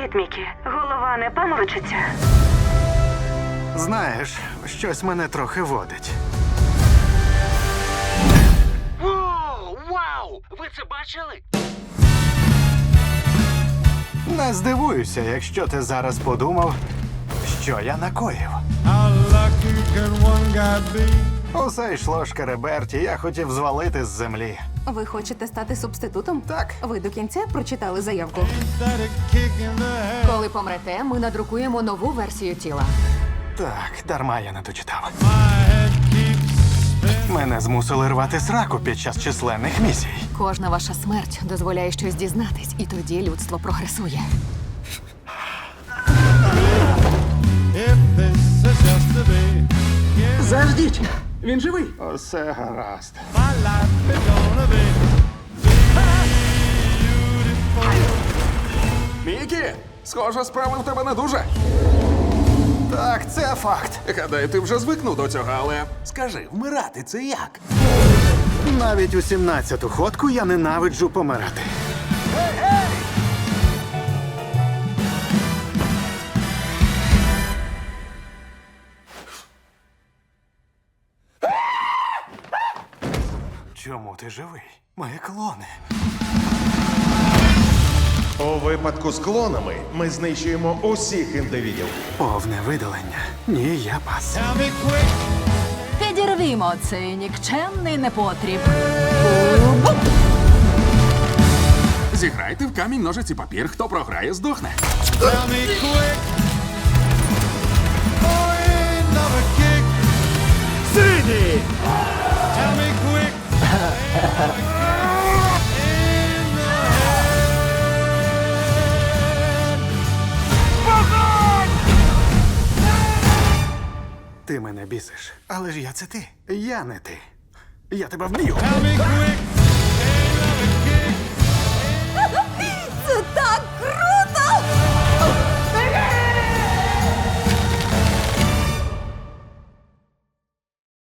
Привіт, Мікі. Голова не паморочиться. Знаєш, щось мене трохи водить. Воу, вау! Ви це бачили? Не здивуюся, якщо ти зараз подумав, що я накоїв. Усе йшло шкереберті, я хотів звалити з землі. Ви хочете стати субститутом? Так. Ви до кінця прочитали заявку. Коли помрете, ми надрукуємо нову версію тіла. Так, дарма я не дочитав. Мене змусили рвати сраку під час численних місій. Кожна ваша смерть дозволяє щось дізнатись, і тоді людство прогресує. Заждіть! Він живий! Усе гаразд. Мікі, схоже, справи в тебе не дуже. Так, це факт. Гадаю, ти вже звикнув до цього, але скажи, вмирати це як? Навіть у 17-ту ходку я ненавиджу помирати. Чому ти живий? Мої клони. У випадку з клонами ми знищуємо усіх індивідів. Повне видалення. Ні, я пас. Підірвімо цей нікчемний непотріб. Зіграйте в камінь, ножиці, папір. Хто програє, здохне. tell Ти мене бісиш. Але ж я це ти. Я не ти. Я тебе вб'ю.